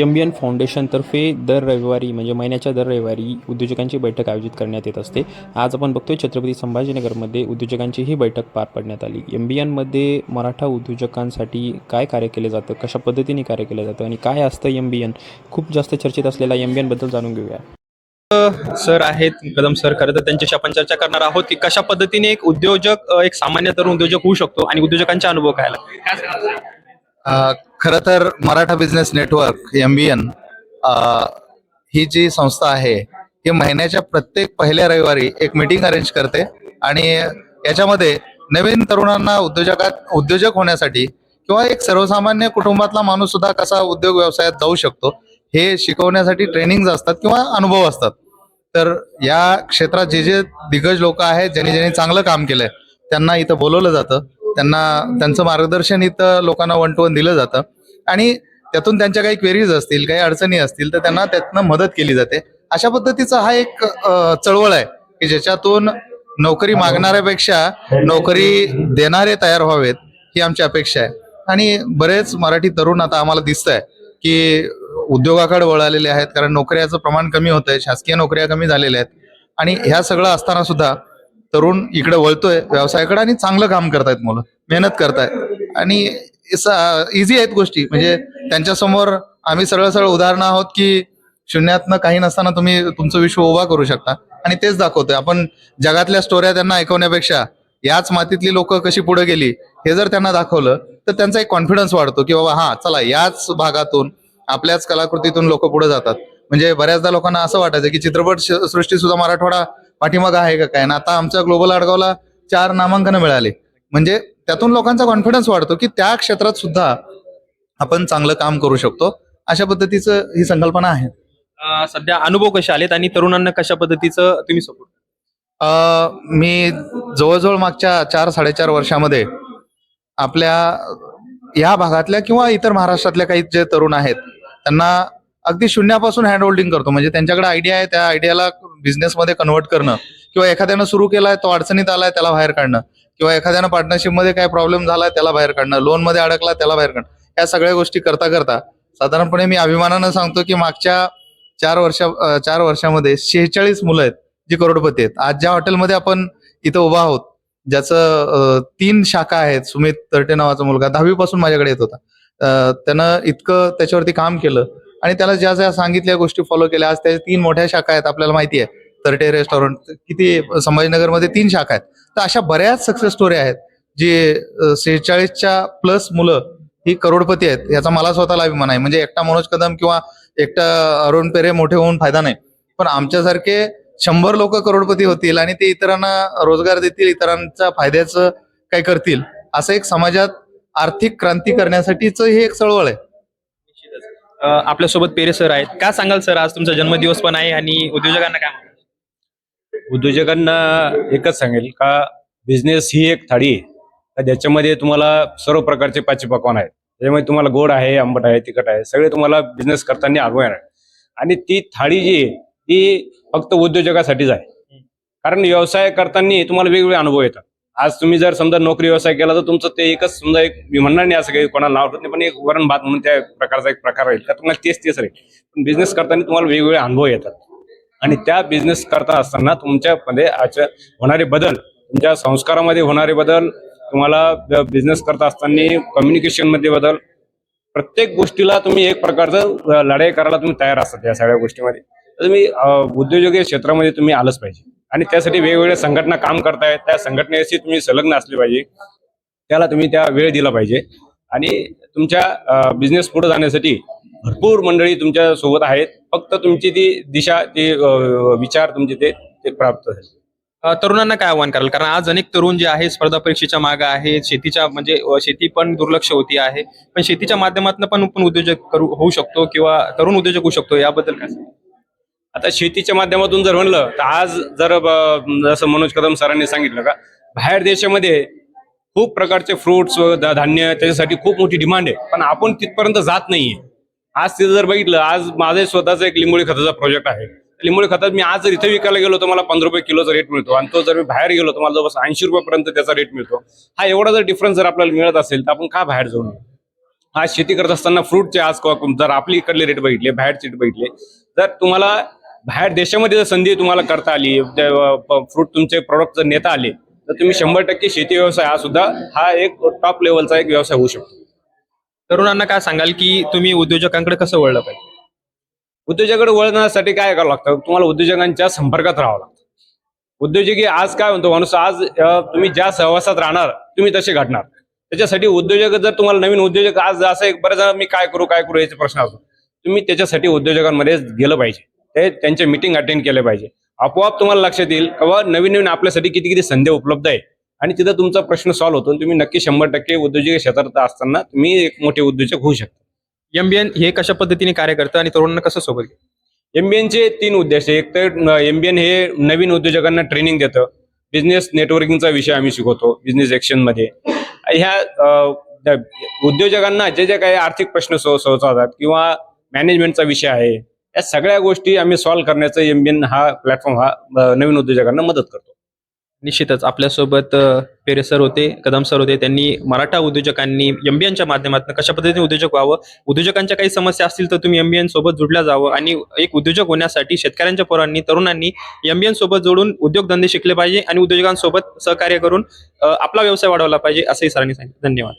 M B N फाउंडेशनतर्फे दर रविवारी म्हणजे महिन्याच्या दर रविवारी उद्योजकांची बैठक आयोजित करण्यात येत असते. आज आपण बघतोय छत्रपती संभाजीनगरमध्ये उद्योजकांची ही बैठक पार पाडण्यात आली. एम बी एनमध्ये मराठा उद्योजकांसाठी काय कार्य केले जातं? कशा पद्धतीने कार्य केलं जातं? आणि काय असतं एम बी एन खूप जास्त चर्चेत असलेला एम बी एनबद्दल जाणून घेऊया. सर आहेत कदम सर खरं तर त्यांच्याशी आपण चर्चा करणार आहोत की कशा पद्धतीने एक उद्योजक एक सामान्य तरुण उद्योजक होऊ शकतो आणि उद्योजकांचे अनुभव काय खरं तर Maratha business network M B N ही जी संस्था आहे ही महिन्याच्या प्रत्येक पहिल्या रविवारी एक मीटिंग अरेंज करते आणि याच्यामध्ये नवीन तरुणांना उद्योजकात उद्योजक होण्यासाठी किंवा एक सर्वसामान्य कुटुंबातला माणूस सुद्धा कसा उद्योग व्यवसायात जाऊ शकतो हे शिकवण्यासाठी ट्रेनिंग असतात किंवा अनुभव असतात. तर या क्षेत्रात जे जे दिग्गज लोक आहेत ज्यांनी ज्यांनी चांगलं काम केलंय त्यांना इथं बोलवलं जातं. त्यांना त्यांचं मार्गदर्शन इथं लोकांना वन टू वन दिलं जातं. आणि त्यातून त्यांच्या काही क्वेरीज असतील काही अडचणी असतील तर त्यांना त्यातनं मदत केली जाते. अशा पद्धतीचा हा एक चळवळ आहे की ज्याच्यातून नोकरी मागणाऱ्यापेक्षा नोकरी देणारे तयार व्हावेत ही आमची अपेक्षा आहे. आणि बरेच मराठी तरुण आता आम्हाला दिसत आहे की उद्योगाकडे वळालेले आहेत कारण नोकऱ्याचं प्रमाण कमी होत आहे शासकीय नोकऱ्या कमी झालेल्या आहेत. आणि ह्या सगळं असताना सुद्धा तरुण इकडे वळतोय व्यवसायाकडे आणि चांगलं काम करतायत मुलं. मेहनत करताय. आणि इझी आहेत गोष्टी. म्हणजे त्यांच्यासमोर आम्ही सरळ सरळ उदाहरणं आहोत की शून्यातनं काही नसताना तुम्ही तुमचं विश्व उभा करू शकता. आणि तेच दाखवतोय. आपण जगातल्या स्टोऱ्या त्यांना ऐकवण्यापेक्षा याच मातीतली लोक कशी पुढे गेली हे जर त्यांना दाखवलं तर त्यांचा एक कॉन्फिडन्स वाढतो की बाबा हा चला याच भागातून आपल्याच कलाकृतीतून लोक पुढे जातात. म्हणजे बऱ्याचदा लोकांना असं वाटायचं की चित्रपट सृष्टी सुद्धा मराठवाडा पाठीमागं आहे का काय? आणि आता आमच्या ग्लोबल आडगावला चार नामांकन मिळाले. म्हणजे त्यातून लोकांचा कॉन्फिडन्स वाढतो की त्या क्षेत्रात सुद्धा आपण चांगलं काम करू शकतो. अशा पद्धतीचं ही संकल्पना आहे. अ, सध्या अनुभव कसे आलेत आणि तरुणांना कशा पद्धतीचं तुम्ही सपोर्ट अ, मी जवळजवळ मागच्या चार साडेचार वर्षामध्ये आपल्या या भागातल्या किंवा इतर महाराष्ट्रातल्या काही जे तरुण आहेत त्यांना अगदी शून्यापासून हँड होल्डिंग करतो. म्हणजे त्यांच्याकडे आयडिया आहे त्या आयडियाला बिझनेसमध्ये कन्वर्ट करणं किंवा एखाद्यानं सुरू केलाय तो अडचणीत आलाय त्याला बाहेर काढणं. किंवा एखाद्यानं पार्टनरशिपमध्ये काय प्रॉब्लेम झाला त्याला बाहेर काढणं लोनमध्ये अडकला त्याला बाहेर काढणं या सगळ्या गोष्टी करता करता साधारणपणे मी अभिमानानं सांगतो की मागच्या चार वर्षा चार वर्षामध्ये शेहेचाळीस मुलं आहेत जी करोडपती आहेत. आज ज्या हॉटेलमध्ये आपण इथं उभा आहोत ज्याचं तीन शाखा आहेत सुमित तरटे नावाचा मुलगा दहावीपासून माझ्याकडे येत होता. त्यानं इतकं त्याच्यावरती काम केलं आणि त्याला ज्या ज्या सांगितल्या गोष्टी फॉलो केल्या आज त्याच्या तीन मोठ्या शाखा आहेत आपल्याला माहिती आहे. तरटे रेस्टॉरंट किती संभाजीनगरमध्ये तीन शाखा आहेत. तर अशा बऱ्याच सक्सेस स्टोरी आहेत जे शेहेचाळीसच्या प्लस मुलं ही करोडपती आहेत याचा मला स्वतःला अभिमान आहे. म्हणजे एकटा मनोज कदम किंवा एकटा अरुण पेरे मोठे होऊन फायदा नाही. पण आमच्यासारखे शंभर लोक करोडपती होतील आणि ते इतरांना रोजगार देतील इतरांच्या फायद्याचं काय करतील असं एक समाजात आर्थिक क्रांती करण्यासाठीच हे एक चळवळ आहे. आपल्यासोबत पेरे सर आहेत. काय सांगाल सर आज तुमचा जन्मदिवस पण आहे आणि उद्योजकांना काय उद्योजकांना एकच सांगेल का बिझनेस ही एक थाळी आहे. ज्याच्यामध्ये तुम्हाला सर्व प्रकारचे पाचशे पकवान आहेत. त्याच्यामध्ये तुम्हाला गोड आहे आंबट आहे तिखट आहे सगळे तुम्हाला बिझनेस करताना अनुभव आहे. आणि ती थाळी जी आहे ती फक्त उद्योजकासाठीच आहे. कारण व्यवसाय करताना तुम्हाला वेगवेगळे अनुभव येतात. आज तुम्ही जर समजा नोकरी व्यवसाय केला तर तुमचं ते एकच समजा एक मी म्हणणार नाही असं काही कोणाला नाव नाही पण एक वरण भात म्हणून त्या प्रकारचा एक प्रकार राहील. तर तुम्हाला तेच तेच राहील. पण बिझनेस करताना तुम्हाला वेगवेगळे अनुभव येतात. आणि त्या बिझनेस करता असताना तुमच्यामध्ये आच- होणारे बदल तुमच्या संस्कारामध्ये होणारे बदल तुम्हाला बिझनेस करता असताना कम्युनिकेशनमध्ये बदल प्रत्येक गोष्टीला तुम्ही एक प्रकारचं लढाई करायला तुम्ही तयार असतात या सगळ्या गोष्टीमध्ये. तर तुम्ही उद्योजकीय क्षेत्रामध्ये तुम्ही आलंच पाहिजे. आणि त्यासाठी वेगवेगळ्या संघटना काम करतायत त्या संघटनेशी तुम्ही संलग्न असले पाहिजे. त्याला तुम्ही त्या वेळ दिला पाहिजे. आणि तुमच्या बिझनेस पुढे जाण्यासाठी भरपूर मंडळी तुमच्यासोबत आहेत. फक्त तुमची ती दिशा ते विचार तुमचे ते ते प्राप्त झाले. तरुणांना काय आव्हान कराल? कारण आज अनेक तरुण जे आहे स्पर्धा परीक्षेच्या मागे आहेत शेतीच्या म्हणजे शेती पण दुर्लक्ष होती आहे. पण शेतीच्या माध्यमातून पण आपण उद्योजक करू होऊ शकतो किंवा तरुण उद्योजक होऊ शकतो याबद्दल काय? आता शेतीच्या माध्यमातून जर म्हणलं तर आज जर जसं मनोज कदम सरांनी सांगितलं का बाहेर देशामध्ये खूप प्रकारचे फ्रुट्स धान्य त्याच्यासाठी खूप मोठी डिमांड आहे. पण आपण तिथपर्यंत जात नाहीये. आज तिथं जर बघितलं आज माझं स्वतःचा एक लिंबोळी खताचा प्रोजेक्ट आहे. लिंबोळी खतात मी आज जर इथे विकायला गेलो तर मला पंधरा रुपये किलोचा रेट मिळतो. आणि तो जर मी बाहेर गेलो तर मला जवळपास ऐंशी रुपयापर्यंत त्याचा रेट मिळतो. हा एवढा जर डिफरन्स जर आपल्याला मिळत असेल तर आपण का बाहेर जाऊ नये? आज शेती करत असताना फ्रूटचे आज क- जर आपली इकडले रेट बघितले बाहेरचे रेट बघितले जर तुम्हाला बाहेर देशामध्ये जर संधी तुम्हाला करता आली फ्रूट तुमचे प्रोडक्ट जर नेता आले तर तुम्ही शंभर टक्के शेती व्यवसाय हा सुद्धा हा एक टॉप लेवलचा एक व्यवसाय होऊ शकतो. तरुणांना काय सांगाल की तुम्ही उद्योजकांकडे कसं वळलं पाहिजे? उद्योजकाकडे वळण्यासाठी काय करावं लागतं? तुम्हाला उद्योजकांच्या संपर्कात राहावं लागतं. उद्योजकी आज काय म्हणतो माणूस? आज तुम्ही ज्या सहवासात राहणार तुम्ही तसे घडणार. त्याच्यासाठी उद्योजक जर तुम्हाला नवीन उद्योजक आज असं एक बरं जण मी काय करू काय करू याचे प्रश्न असतो तुम्ही त्याच्यासाठी उद्योजकांमध्ये गेलं पाहिजे. ते त्यांचे मिटिंग अटेंड केले पाहिजे. आपोआप तुम्हाला लक्षात येईल किंवा नवीन नवीन आपल्यासाठी किती किती संधी उपलब्ध आहे आणि तिथं तुमचा प्रश्न सॉल्व्ह होतो तुम्ही नक्की शंभर टक्के उद्योजक क्षेत्रात असताना तुम्ही एक मोठे उद्योजक होऊ शकता. एमबीएन हे कशा पद्धतीने कार्य करतं आणि तरुणांना कसं सोबत घेतं? एमबीएनचे तीन उद्देश एक तर एमबीएन हे नवीन उद्योजकांना ट्रेनिंग देतं. बिझनेस नेटवर्किंगचा विषय आम्ही शिकवतो बिझनेस ऍक्शनमध्ये. ह्या उद्योजकांना जे जे काही आर्थिक प्रश्न सोडवतात किंवा मॅनेजमेंटचा विषय आहे या सगळ्या गोष्टी आम्ही सॉल्व्ह करण्याचा एमबीएन हा प्लॅटफॉर्म हा नवीन उद्योजकांना मदत करतो. निश्चितच आपल्यासोबत पेरे सर होते कदम सर होते त्यांनी मराठा उद्योजकांनी एमबीएनच्या माध्यमातून कशा पद्धतीने उद्योजक व्हावं? उद्योजकांच्या काही समस्या असतील तर तुम्ही एमबीएन सोबत जुडल्या जावं आणि एक उद्योजक होण्यासाठी शेतकऱ्यांच्या पोरांनी तरुणांनी एमबीएन सोबत जोडून उद्योगधंदे शिकले पाहिजे आणि उद्योजकांसोबत सहकार्य करून आपला व्यवसाय वाढवला पाहिजे असंही सरांनी सांगितलं. धन्यवाद.